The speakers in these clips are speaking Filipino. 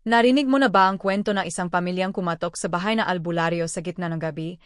Narinig mo na ba ang kwento ng isang pamilyang kumatok sa bahay na albularyo sa gitna ng gabi?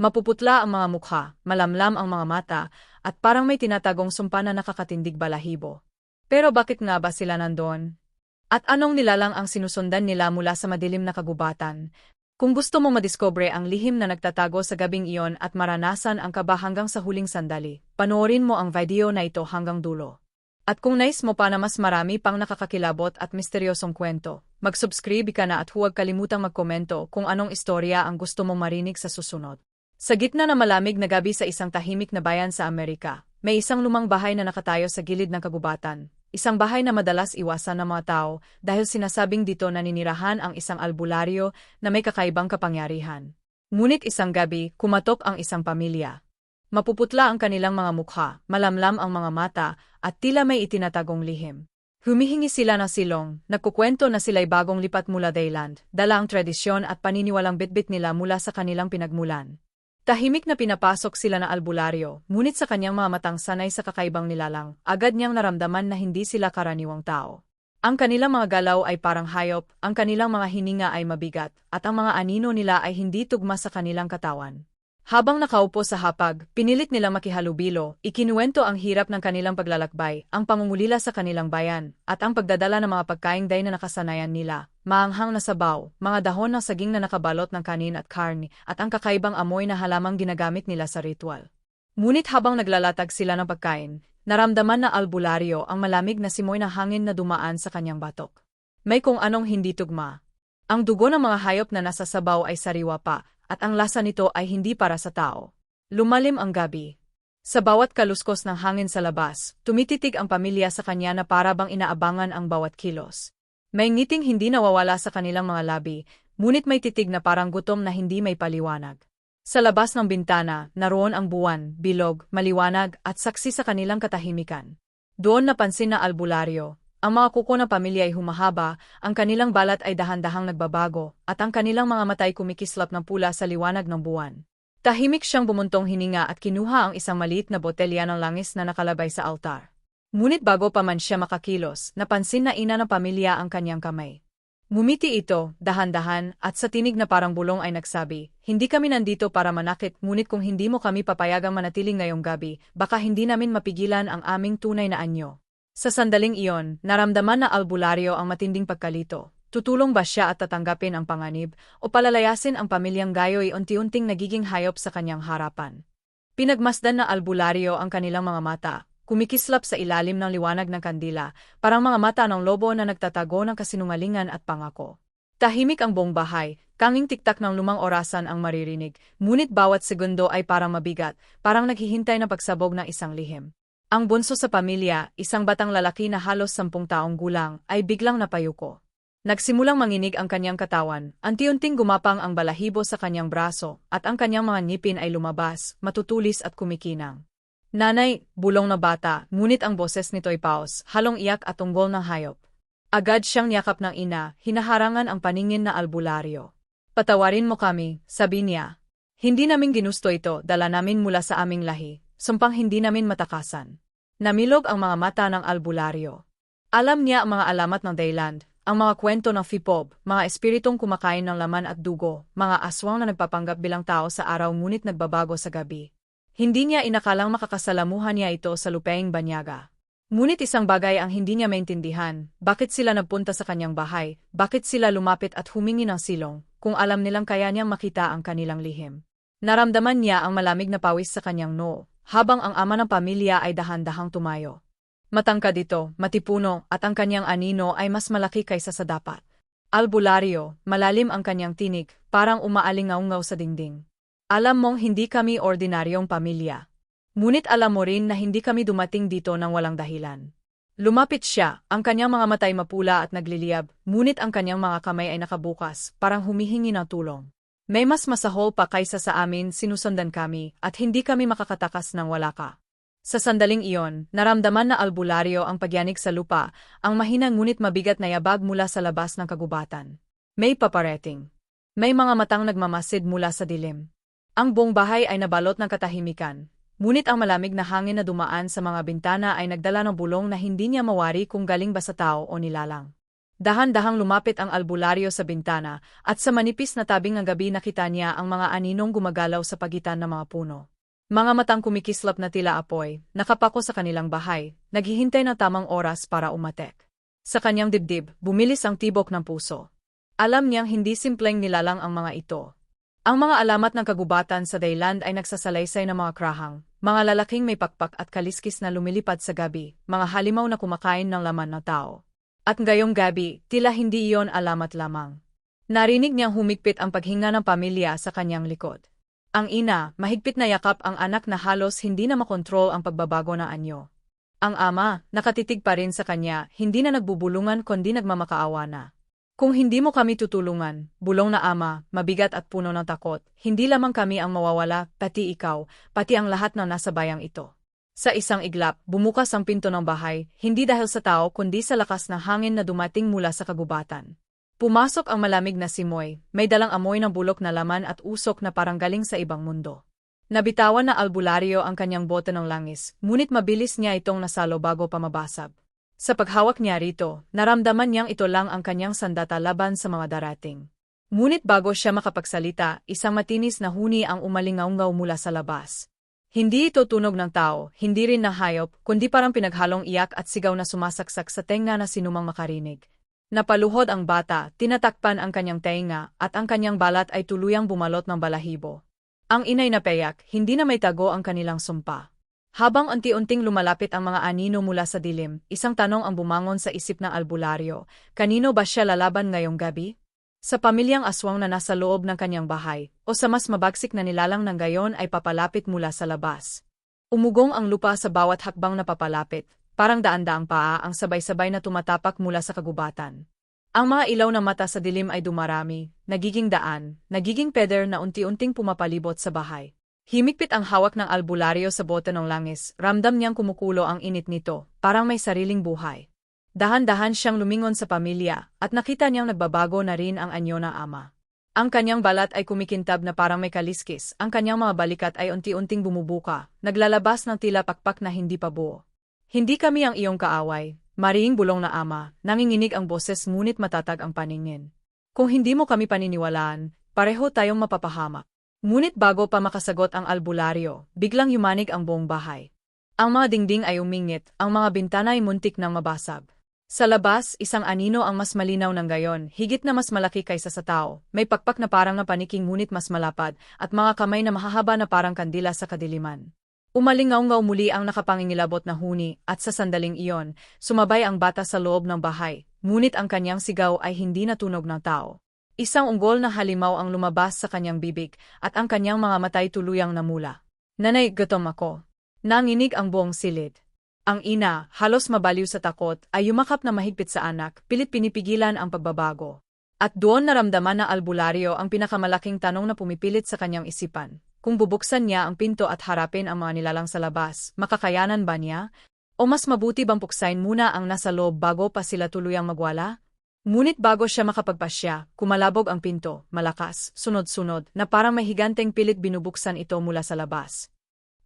Mapuputla ang mga mukha, malamlam ang mga mata, at parang may tinatagong sumpa na nakakatindig balahibo. Pero bakit nga ba sila nandun? At anong nilalang ang sinusundan nila mula sa madilim na kagubatan? Kung gusto mong madiskobre ang lihim na nagtatago sa gabing iyon at maranasan ang kaba hanggang sa huling sandali, panoorin mo ang video na ito hanggang dulo. At kung nais mo pa na mas marami pang nakakakilabot at misteryosong kwento, mag-subscribe ka na at huwag kalimutang magkomento kung anong istorya ang gusto mong marinig sa susunod. Sa gitna na malamig na gabi sa isang tahimik na bayan sa Amerika, may isang lumang bahay na nakatayo sa gilid ng kagubatan. Isang bahay na madalas iwasan ng mga tao dahil sinasabing dito naninirahan ang isang albularyo na may kakaibang kapangyarihan. Ngunit isang gabi, kumatok ang isang pamilya. Mapuputla ang kanilang mga mukha, malamlam ang mga mata, at tila may itinatagong lihim. Humihingi sila ng silong, nagkukwento na sila'y bagong lipat mula Dayland, dala ang tradisyon at paniniwalang bitbit nila mula sa kanilang pinagmulan. Tahimik na pinapasok sila na albularyo, ngunit sa kanyang mga matang sanay sa kakaibang nilalang, agad niyang naramdaman na hindi sila karaniwang tao. Ang kanilang mga galaw ay parang hayop, ang kanilang mga hininga ay mabigat, at ang mga anino nila ay hindi tugma sa kanilang katawan. Habang nakaupo sa hapag, pinilit nilang makihalubilo, ikinuwento ang hirap ng kanilang paglalakbay, ang pangungulila sa kanilang bayan, at ang pagdadala ng mga pagkaing day na nakasanayan nila, maanghang na sabaw, mga dahon ng saging na nakabalot ng kanin at karni, at ang kakaibang amoy na halamang ginagamit nila sa ritual. Ngunit habang naglalatag sila ng pagkain, naramdaman na albularyo ang malamig na simoy ng hangin na dumaan sa kanyang batok. May kung anong hindi tugma. Ang dugo ng mga hayop na nasa sabaw ay sariwa pa, at ang lasa nito ay hindi para sa tao. Lumalim ang gabi. Sa bawat kaluskos ng hangin sa labas, tumititig ang pamilya sa kanya na para bang inaabangan ang bawat kilos. May ngiting hindi nawawala sa kanilang mga labi, ngunit may titig na parang gutom na hindi may paliwanag. Sa labas ng bintana, naroon ang buwan, bilog, maliwanag at saksi sa kanilang katahimikan. Doon napansin na albularyo, ang mga kuko ng pamilya ay humahaba, ang kanilang balat ay dahan-dahang nagbabago, at ang kanilang mga matay kumikislap ng pula sa liwanag ng buwan. Tahimik siyang bumuntong hininga at kinuha ang isang maliit na botelya ng langis na nakalabay sa altar. Ngunit bago pa man siya makakilos, napansin na ina ng pamilya ang kanyang kamay. Ngumiti ito, dahan-dahan, at sa tinig na parang bulong ay nagsabi, Hindi kami nandito para manakit, ngunit kung hindi mo kami papayagang manatiling ngayong gabi, baka hindi namin mapigilan ang aming tunay na anyo. Sa sandaling iyon, naramdaman na albularyo ang matinding pagkalito. Tutulong ba siya at tatanggapin ang panganib, o palalayasin ang pamilyang gayo'y unti-unting nagiging hayop sa kanyang harapan? Pinagmasdan na albularyo ang kanilang mga mata, kumikislap sa ilalim ng liwanag ng kandila, parang mga mata ng lobo na nagtatago ng kasinungalingan at pangako. Tahimik ang buong bahay, kanging tiktak ng lumang orasan ang maririnig, ngunit bawat segundo ay parang mabigat, parang naghihintay na pagsabog ng isang lihim. Ang bunso sa pamilya, isang batang lalaki na halos sampung taong gulang, ay biglang napayuko. Nagsimulang manginig ang kanyang katawan, anti-unting gumapang ang balahibo sa kanyang braso, at ang kanyang mga ngipin ay lumabas, matutulis at kumikinang. Nanay, bulong na bata, ngunit ang boses nito'y paos, halong iyak at tunggol ng hayop. Agad siyang yakap ng ina, hinaharangan ang paningin na albularyo. Patawarin mo kami, sabi niya. Hindi namin ginusto ito, dala namin mula sa aming lahi, sumpang hindi namin matakasan. Namilog ang mga mata ng albularyo. Alam niya ang mga alamat ng Dayland, ang mga kwento ng Fipob, mga espiritong kumakain ng laman at dugo, mga aswang na nagpapanggap bilang tao sa araw ngunit nagbabago sa gabi. Hindi niya inakalang makakasalamuhan niya ito sa lupaing banyaga. Ngunit isang bagay ang hindi niya maintindihan, bakit sila nagpunta sa kanyang bahay, bakit sila lumapit at humingi ng silong, kung alam nilang kaya niyang makita ang kanilang lihim. Naramdaman niya ang malamig na pawis sa kanyang noo, habang ang ama ng pamilya ay dahan-dahang tumayo. Matangkad ito, matipuno, at ang kanyang anino ay mas malaki kaysa sa dapat. Albularyo, malalim ang kanyang tinig, parang umaalingaungaw sa dingding. Alam mong hindi kami ordinaryong pamilya. Ngunit alam mo rin na hindi kami dumating dito ng walang dahilan. Lumapit siya, ang kanyang mga matay mapula at nagliliyab, ngunit ang kanyang mga kamay ay nakabukas, parang humihingi ng tulong. May mas masahol pa kaysa sa amin sinusundan kami at hindi kami makakatakas ng wala ka. Sa sandaling iyon, naramdaman na albularyo ang pagyanig sa lupa, ang mahina ngunit mabigat na yabag mula sa labas ng kagubatan. May paparating. May mga matang nagmamasid mula sa dilim. Ang buong bahay ay nabalot ng katahimikan, ngunit ang malamig na hangin na dumaan sa mga bintana ay nagdala ng bulong na hindi niya mawari kung galing ba sa tao o nilalang. Dahan-dahang lumapit ang albularyo sa bintana, at sa manipis na tabing ng gabi nakita niya ang mga aninong gumagalaw sa pagitan ng mga puno. Mga matang kumikislap na tila apoy, nakapako sa kanilang bahay, naghihintay na tamang oras para umatek. Sa kanyang dibdib, bumilis ang tibok ng puso. Alam niyang hindi simpleng nilalang ang mga ito. Ang mga alamat ng kagubatan sa Dayland ay nagsasalaysay ng mga krahang, mga lalaking may pakpak at kaliskis na lumilipad sa gabi, mga halimaw na kumakain ng laman ng tao. At ngayong gabi, tila hindi iyon alamat lamang. Narinig niyang humigpit ang paghinga ng pamilya sa kanyang likod. Ang ina, mahigpit na yakap ang anak na halos hindi na makontrol ang pagbabago na anyo. Ang ama, nakatitig pa rin sa kanya, hindi na nagbubulungan kundi nagmamakaawa na. Kung hindi mo kami tutulungan, bulong na ama, mabigat at puno ng takot, hindi lamang kami ang mawawala, pati ikaw, pati ang lahat na nasa bayang ito. Sa isang iglap, bumukas ang pinto ng bahay, hindi dahil sa tao kundi sa lakas ng hangin na dumating mula sa kagubatan. Pumasok ang malamig na simoy, may dalang amoy ng bulok na laman at usok na parang galing sa ibang mundo. Nabitawan na albularyo ang kanyang bote ng langis, ngunit mabilis niya itong nasalo bago pa mabasag. Sa paghawak niya rito, naramdaman niyang ito lang ang kanyang sandata laban sa mga darating. Ngunit bago siya makapagsalita, isang matinis na huni ang umalingaungaw mula sa labas. Hindi ito tunog ng tao, hindi rin na hayop, kundi parang pinaghalong iyak at sigaw na sumasaksak sa tenga na sinumang makarinig. Napaluhod ang bata, tinatakpan ang kanyang tenga, at ang kanyang balat ay tuluyang bumalot ng balahibo. Ang inay na peyak, hindi na may tago ang kanilang sumpa. Habang unti-unting lumalapit ang mga anino mula sa dilim, isang tanong ang bumangon sa isip ng albularyo, kanino ba siya lalaban ngayong gabi? Sa pamilyang aswang na nasa loob ng kanyang bahay, o sa mas mabagsik na nilalang ng gayon ay papalapit mula sa labas. Umugong ang lupa sa bawat hakbang na papalapit, parang daan-daang paa ang sabay-sabay na tumatapak mula sa kagubatan. Ang mga ilaw ng mata sa dilim ay dumarami, nagiging daan, nagiging peder na unti-unting pumapalibot sa bahay. Himikpit ang hawak ng albularyo sa bote ng langis, ramdam niyang kumukulo ang init nito, parang may sariling buhay. Dahan-dahan siyang lumingon sa pamilya, at nakita niyang nagbabago na rin ang anyo ng ama. Ang kanyang balat ay kumikintab na parang may kaliskis, ang kanyang mga balikat ay unti-unting bumubuka, naglalabas ng tila pakpak na hindi pa buo. Hindi kami ang iyong kaaway, mariing bulong na ama, nanginginig ang boses ngunit matatag ang paningin. Kung hindi mo kami paniniwalaan, pareho tayong mapapahamak. Ngunit bago pa makasagot ang albularyo, biglang yumanig ang buong bahay. Ang mga dingding ay umingit, ang mga bintana ay muntik nang mabasag. Sa labas, isang anino ang mas malinaw ng gayon, higit na mas malaki kaysa sa tao, may pakpak na parang napaniking ngunit mas malapad, at mga kamay na mahahaba na parang kandila sa kadiliman. Umalingaw-ngaw muli ang nakapangingilabot na huni, at sa sandaling iyon, sumabay ang bata sa loob ng bahay, ngunit ang kanyang sigaw ay hindi natunog ng tao. Isang unggol na halimaw ang lumabas sa kanyang bibig, at ang kanyang mga matay tuluyang namula. Nanay, gutom ako. Nanginig ang buong silid. Ang ina, halos mabaliw sa takot, ay yumakap na mahigpit sa anak, pilit pinipigilan ang pagbabago. At doon naramdaman na albularyo ang pinakamalaking tanong na pumipilit sa kanyang isipan. Kung bubuksan niya ang pinto at harapin ang mga nilalang sa labas, makakayanan ba niya? O mas mabuti bang puksain muna ang nasa loob bago pa sila tuluyang magwala? Ngunit bago siya makapagpasya, kumalabog ang pinto, malakas, sunod-sunod, na parang may higanteng pilit binubuksan ito mula sa labas.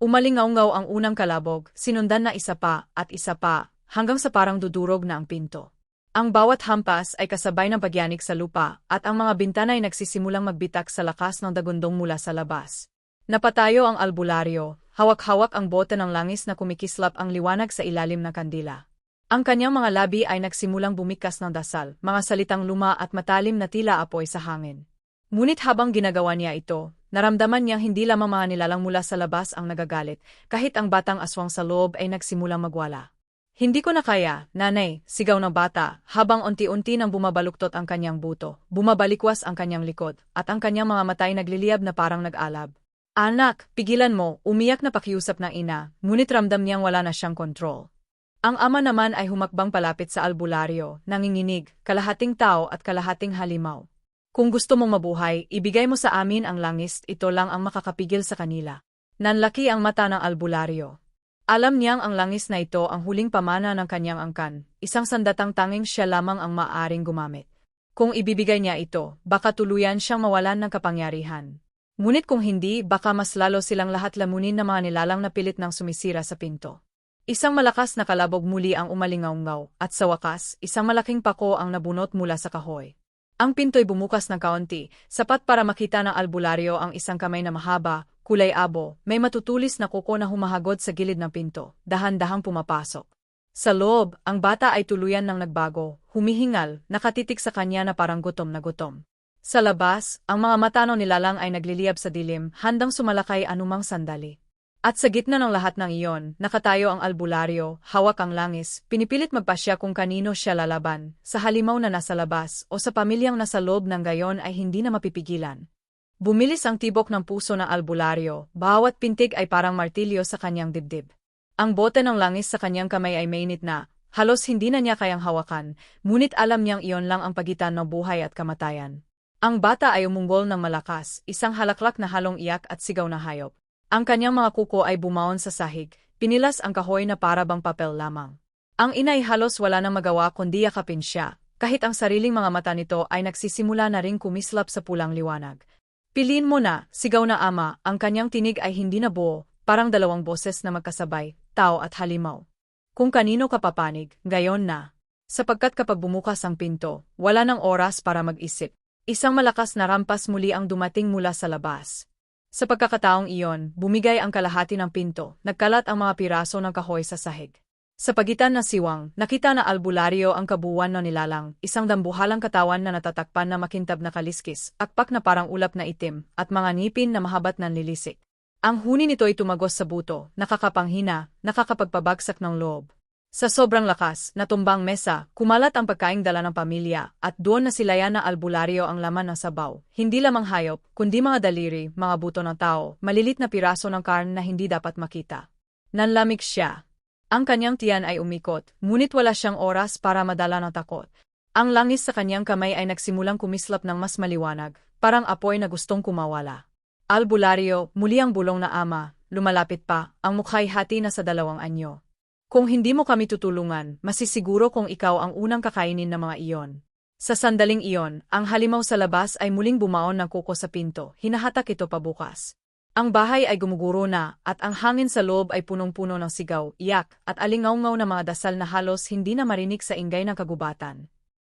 Umalingaw-ngaw ang unang kalabog, sinundan na isa pa, at isa pa, hanggang sa parang dudurog na ang pinto. Ang bawat hampas ay kasabay ng pagyanik sa lupa, at ang mga bintana ay nagsisimulang magbitak sa lakas ng dagundong mula sa labas. Napatayo ang albularyo, hawak-hawak ang bote ng langis na kumikislap ang liwanag sa ilalim ng kandila. Ang kanyang mga labi ay nagsimulang bumikas ng dasal, mga salitang luma at matalim na tila apoy sa hangin. Ngunit habang ginagawa niya ito, naramdaman niyang hindi lamang mga nilalang mula sa labas ang nagagalit, kahit ang batang aswang sa loob ay nagsimulang magwala. Hindi ko na kaya, nanay, sigaw ng bata, habang unti-unti nang bumabaluktot ang kanyang buto, bumabalikwas ang kanyang likod, at ang kanyang mga matay nagliliyab na parang nag-alab. Anak, pigilan mo, umiyak na pakiusap ng ina, ngunit ramdam niyang wala na siyang kontrol. Ang ama naman ay humakbang palapit sa albularyo, nanginginig, kalahating tao at kalahating halimaw. Kung gusto mong mabuhay, ibigay mo sa amin ang langis, ito lang ang makakapigil sa kanila. Nanlaki ang mata ng albularyo. Alam niyang ang langis na ito ang huling pamana ng kanyang angkan, isang sandatang tanging siya lamang ang maaring gumamit. Kung ibibigay niya ito, baka tuluyan siyang mawalan ng kapangyarihan. Ngunit kung hindi, baka mas lalo silang lahat lamunin na mga nilalang na pilit ng sumisira sa pinto. Isang malakas na kalabog muli ang umalingaungaw, at sa wakas, isang malaking pako ang nabunot mula sa kahoy. Ang pinto'y bumukas ng kaunti, sapat para makita ng albularyo ang isang kamay na mahaba, kulay abo, may matutulis na kuko na humahagod sa gilid ng pinto, dahan-dahang pumapasok. Sa loob, ang bata ay tuluyan ng nagbago, humihingal, nakatitik sa kanya na parang gutom na gutom. Sa labas, ang mga mata ng nilalang ay nagliliyab sa dilim, handang sumalakay anumang sandali. At sa gitna ng lahat ng iyon, nakatayo ang albularyo, hawak ang langis, pinipilit magpasya kung kanino siya lalaban, sa halimaw na nasa labas o sa pamilyang nasa loob ng gayon ay hindi na mapipigilan. Bumilis ang tibok ng puso ng albularyo, bawat pintig ay parang martilyo sa kanyang dibdib. Ang bote ng langis sa kanyang kamay ay mainit na, halos hindi na niya kayang hawakan, ngunit alam niyang iyon lang ang pagitan ng buhay at kamatayan. Ang bata ay umunggol ng malakas, isang halaklak na halong iyak at sigaw na hayop. Ang kanyang mga kuko ay bumaon sa sahig, pinilas ang kahoy na para bang papel lamang. Ang inay halos wala nang magawa kundi yakapin siya, kahit ang sariling mga mata nito ay nagsisimula na ring kumislap sa pulang liwanag. Piliin mo na, sigaw na ama, ang kanyang tinig ay hindi na buo, parang dalawang boses na magkasabay, tao at halimaw. Kung kanino ka papanig, gayon na. Sapagkat kapag bumukas ang pinto, wala nang oras para mag-isip. Isang malakas na rampas muli ang dumating mula sa labas. Sa pagkakataong iyon, bumigay ang kalahati ng pinto, nagkalat ang mga piraso ng kahoy sa sahig. Sa pagitan ng siwang, nakita na albularyo ang kabuuan ng nilalang, isang dambuhalang katawan na natatakpan na makintab na kaliskis, akpak na parang ulap na itim, at mga ngipin na mahabat ng lilisik. Ang huni nito ay tumagos sa buto, nakakapanghina, nakakapagpabagsak ng loob. Sa sobrang lakas, natumbang mesa, kumalat ang pagkaing dala ng pamilya, at doon na silayan na albularyo ang laman ng sabaw. Hindi lamang hayop, kundi mga daliri, mga buto ng tao, malilit na piraso ng karn na hindi dapat makita. Nanlamig siya. Ang kanyang tiyan ay umikot, ngunit wala siyang oras para madala ng takot. Ang langis sa kanyang kamay ay nagsimulang kumislap ng mas maliwanag, parang apoy na gustong kumawala. Albularyo, muli ang bulong na ama, lumalapit pa, ang mukha'y hati na sa dalawang anyo. Kung hindi mo kami tutulungan, masisiguro kung ikaw ang unang kakainin ng mga iyon. Sa sandaling iyon, ang halimaw sa labas ay muling bumaon ng kuko sa pinto, hinahatak ito pabukas. Ang bahay ay gumuguro na, at ang hangin sa loob ay punong-puno ng sigaw, iyak, at alingaungaw na mga dasal na halos hindi na marinig sa ingay ng kagubatan.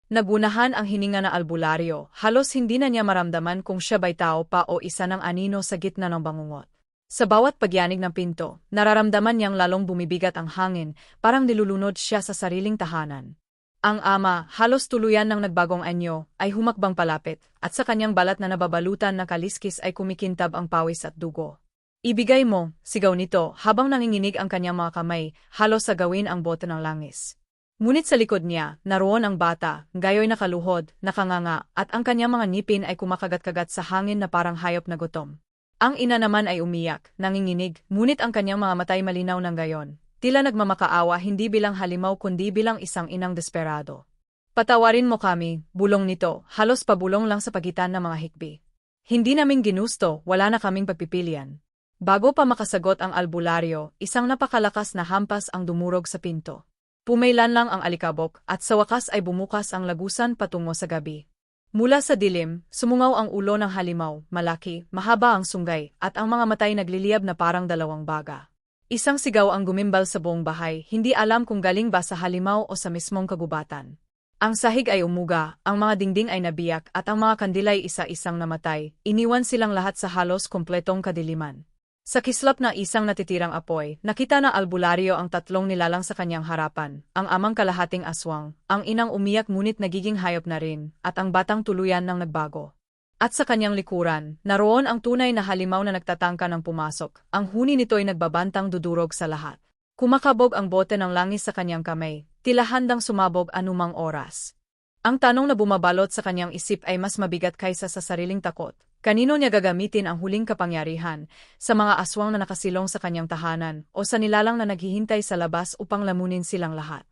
Nagunahan ang hininga na albularyo, halos hindi na niya maramdaman kung siya ba'y tao pa o isa ng anino sa gitna ng bangungot. Sa bawat pagyanig ng pinto, nararamdaman niyang lalong bumibigat ang hangin, parang nilulunod siya sa sariling tahanan. Ang ama, halos tuluyan ng nagbagong anyo, ay humakbang palapit, at sa kanyang balat na nababalutan na kaliskis ay kumikintab ang pawis at dugo. Ibigay mo, sigaw nito, habang nanginginig ang kanyang mga kamay, halos sa gawin ang bote ng langis. Ngunit sa likod niya, naroon ang bata, gayoy na kaluhod, nakanganga, at ang kanyang mga ngipin ay kumakagat-kagat sa hangin na parang hayop na gutom. Ang ina naman ay umiyak, nanginginig, ngunit ang kanyang mga matay malinaw ng gayon. Tila nagmamakaawa hindi bilang halimaw kundi bilang isang inang desperado. Patawarin mo kami, bulong nito, halos pabulong lang sa pagitan ng mga hikbi. Hindi namin ginusto, wala na kaming pagpipilian. Bago pa makasagot ang albularyo, isang napakalakas na hampas ang dumurog sa pinto. Pumailan lang ang alikabok at sa wakas ay bumukas ang lagusan patungo sa gabi. Mula sa dilim, sumungaw ang ulo ng halimaw, malaki, mahaba ang sunggay, at ang mga matay nagliliyab na parang dalawang baga. Isang sigaw ang gumimbal sa buong bahay, hindi alam kung galing ba sa halimaw o sa mismong kagubatan. Ang sahig ay umuga, ang mga dingding ay nabiyak at ang mga kandilay isa-isang namatay, iniwan silang lahat sa halos kompletong kadiliman. Sa kislap na isang natitirang apoy, nakita na albularyo ang tatlong nilalang sa kanyang harapan, ang amang kalahating aswang, ang inang umiyak ngunit nagiging hayop na rin, at ang batang tuluyan ng nagbago. At sa kanyang likuran, naroon ang tunay na halimaw na nagtatangka ng pumasok, ang huni nito ay nagbabantang dudurog sa lahat. Kumakabog ang bote ng langis sa kanyang kamay, tila handang sumabog anumang oras. Ang tanong na bumabalot sa kanyang isip ay mas mabigat kaysa sa sariling takot. Kanino niya gagamitin ang huling kapangyarihan, sa mga aswang na nakasilong sa kanyang tahanan o sa nilalang na naghihintay sa labas upang lamunin silang lahat.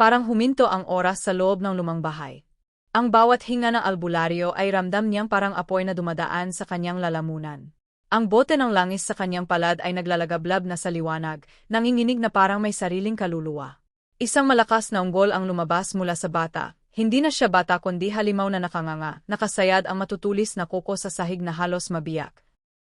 Parang huminto ang oras sa loob ng lumang bahay. Ang bawat hinga ng albularyo ay ramdam niyang parang apoy na dumadaan sa kanyang lalamunan. Ang bote ng langis sa kanyang palad ay naglalagablab na sa liwanag, nanginginig na parang may sariling kaluluwa. Isang malakas na unggol ang lumabas mula sa bata, hindi na siya bata kundi halimaw na nakanganga, nakasayad ang matutulis na kuko sa sahig na halos mabiyak.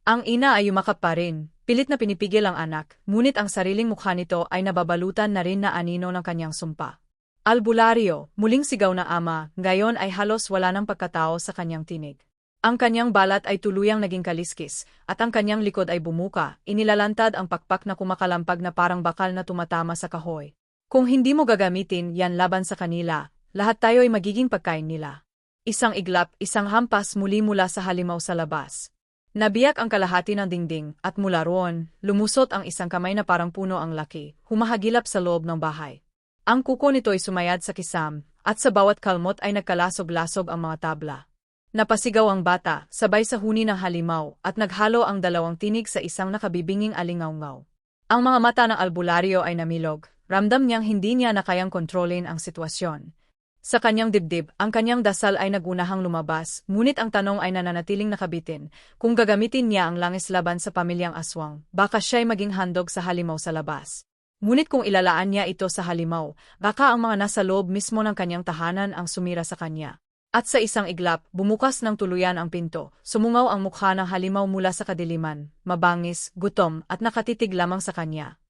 Ang ina ay yumakap pa rin, pilit na pinipigil ang anak, ngunit ang sariling mukha nito ay nababalutan na rin na anino ng kanyang sumpa. Albularyo, muling sigaw na ama, ngayon ay halos wala ng pagkatao sa kanyang tinig. Ang kanyang balat ay tuluyang naging kaliskis, at ang kanyang likod ay bumuka, inilalantad ang pakpak na kumakalampag na parang bakal na tumatama sa kahoy. Kung hindi mo gagamitin yan laban sa kanila, lahat tayo ay magiging pagkain nila. Isang iglap, isang hampas muli mula sa halimaw sa labas. Nabiyak ang kalahati ng dingding, at mula roon, lumusot ang isang kamay na parang puno ang laki, humahagilap sa loob ng bahay. Ang kuko nito ay sumayad sa kisam, at sa bawat kalmot ay nagkalasog-lasog ang mga tabla. Napasigaw ang bata, sabay sa huni ng halimaw, at naghalo ang dalawang tinig sa isang nakabibinging alingawngaw. Ang mga mata ng albularyo ay namilog, ramdam niyang hindi niya na kayang kontrolin ang sitwasyon. Sa kanyang dibdib, ang kanyang dasal ay nagunahang lumabas, ngunit ang tanong ay nananatiling nakabitin. Kung gagamitin niya ang langis laban sa pamilyang aswang, baka siya'y maging handog sa halimaw sa labas. Ngunit kung ilalaan niya ito sa halimaw, baka ang mga nasa loob mismo ng kanyang tahanan ang sumira sa kanya. At sa isang iglap, bumukas ng tuluyan ang pinto, sumungaw ang mukha ng halimaw mula sa kadiliman, mabangis, gutom, at nakatitig lamang sa kanya.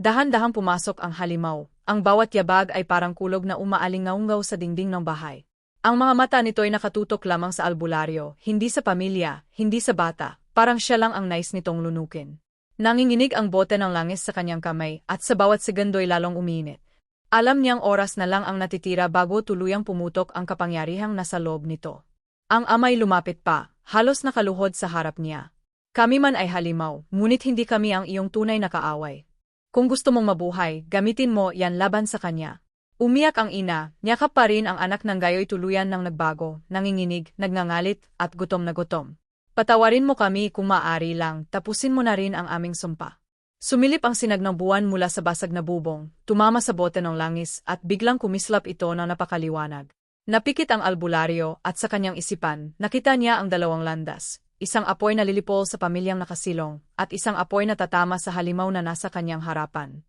Dahan-dahang pumasok ang halimaw, ang bawat yabag ay parang kulog na umaalingaungaw sa dingding ng bahay. Ang mga mata nito ay nakatutok lamang sa albularyo, hindi sa pamilya, hindi sa bata, parang siya lang ang nais nitong lunukin. Nanginginig ang bote ng langis sa kanyang kamay at sa bawat segundo'y lalong uminit. Alam niyang oras na lang ang natitira bago tuluyang pumutok ang kapangyarihang nasa loob nito. Ang amay lumapit pa, halos nakaluhod sa harap niya. Kami man ay halimaw, ngunit hindi kami ang iyong tunay na kaaway. Kung gusto mong mabuhay, gamitin mo yan laban sa kanya. Umiyak ang ina, niyakap pa rin ang anak ng gayo'y tuluyan ng nagbago, nanginginig, nagngangalit, at gutom na gutom. Patawarin mo kami kung maaari lang, tapusin mo na rin ang aming sumpa. Sumilip ang sinag ng buwan mula sa basag na bubong, tumama sa bote ng langis, at biglang kumislap ito na napakaliwanag. Napikit ang albularyo, at sa kanyang isipan, nakita niya ang dalawang landas, isang apoy na lilipol sa pamilyang nakasilong, at isang apoy na tatama sa halimaw na nasa kanyang harapan.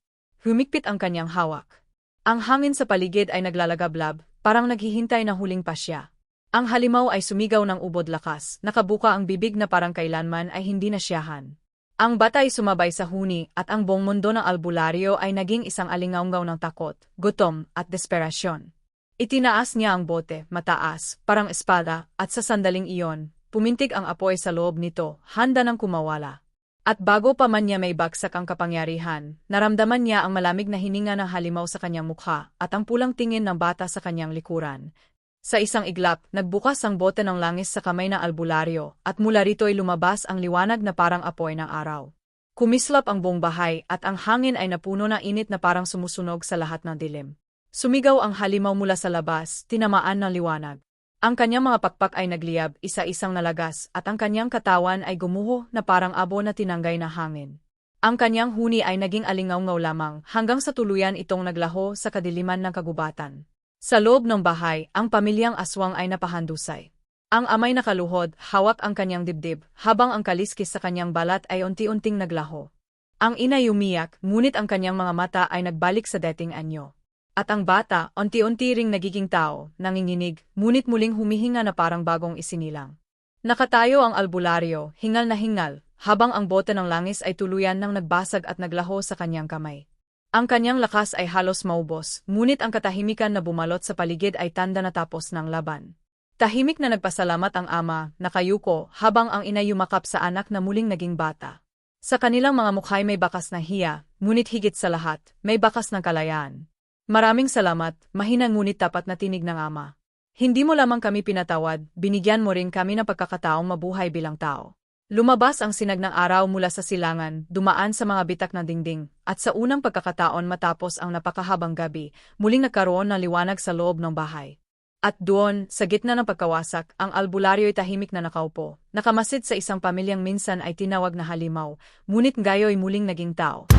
Humikpit ang kanyang hawak. Ang hangin sa paligid ay naglalagablab, parang naghihintay na huling pasya. Ang halimaw ay sumigaw ng ubod lakas, nakabuka ang bibig na parang kailanman ay hindi nasyahan. Ang bata ay sumabay sa huni at ang buong mundo ng albularyo ay naging isang alingaungaw ng takot, gutom, at desperasyon. Itinaas niya ang bote, mataas, parang espada, at sa sandaling iyon, pumintig ang apoy sa loob nito, handa ng kumawala. At bago pa man niya may bagsak ang kapangyarihan, naramdaman niya ang malamig na hininga ng halimaw sa kanyang mukha at ang pulang tingin ng bata sa kanyang likuran. Sa isang iglap, nagbukas ang bote ng langis sa kamay ng albularyo at mula rito'y lumabas ang liwanag na parang apoy ng araw. Kumislap ang buong bahay at ang hangin ay napuno ng init na parang sumusunog sa lahat ng dilim. Sumigaw ang halimaw mula sa labas, tinamaan ng liwanag. Ang kanyang mga pakpak ay nagliyab, isa-isang nalagas, at ang kanyang katawan ay gumuho na parang abo na tinanggay na hangin. Ang kanyang huni ay naging alingawngaw lamang hanggang sa tuluyan itong naglaho sa kadiliman ng kagubatan. Sa loob ng bahay, ang pamilyang aswang ay napahandusay. Ang amay nakaluhod, hawak ang kanyang dibdib, habang ang kaliskis sa kanyang balat ay unti-unting naglaho. Ang ina umiyak, ngunit ang kanyang mga mata ay nagbalik sa dating anyo. At ang bata, unti-unti ring nagiging tao, nanginginig, ngunit muling humihinga na parang bagong isinilang. Nakatayo ang albularyo, hingal na hingal, habang ang bote ng langis ay tuluyan ng nagbasag at naglaho sa kanyang kamay. Ang kanyang lakas ay halos maubos, ngunit ang katahimikan na bumalot sa paligid ay tanda na tapos ng laban. Tahimik na nagpasalamat ang ama, nakayuko, habang ang ina yumakap sa anak na muling naging bata. Sa kanilang mga mukha'y may bakas na hiya, ngunit higit sa lahat, may bakas ng kalayaan. Maraming salamat, mahina ngunit tapat na tinig ng ama. Hindi mo lamang kami pinatawad, binigyan mo rin kami ng pagkakataong mabuhay bilang tao. Lumabas ang sinag ng araw mula sa silangan, dumaan sa mga bitak ng dingding, at sa unang pagkakataon matapos ang napakahabang gabi, muling nagkaroon ng liwanag sa loob ng bahay. At doon, sa gitna ng pagkawasak, ang albularyo ay tahimik na nakaupo. Nakamasid sa isang pamilyang minsan ay tinawag na halimaw, ngunit gayo'y muling naging tao.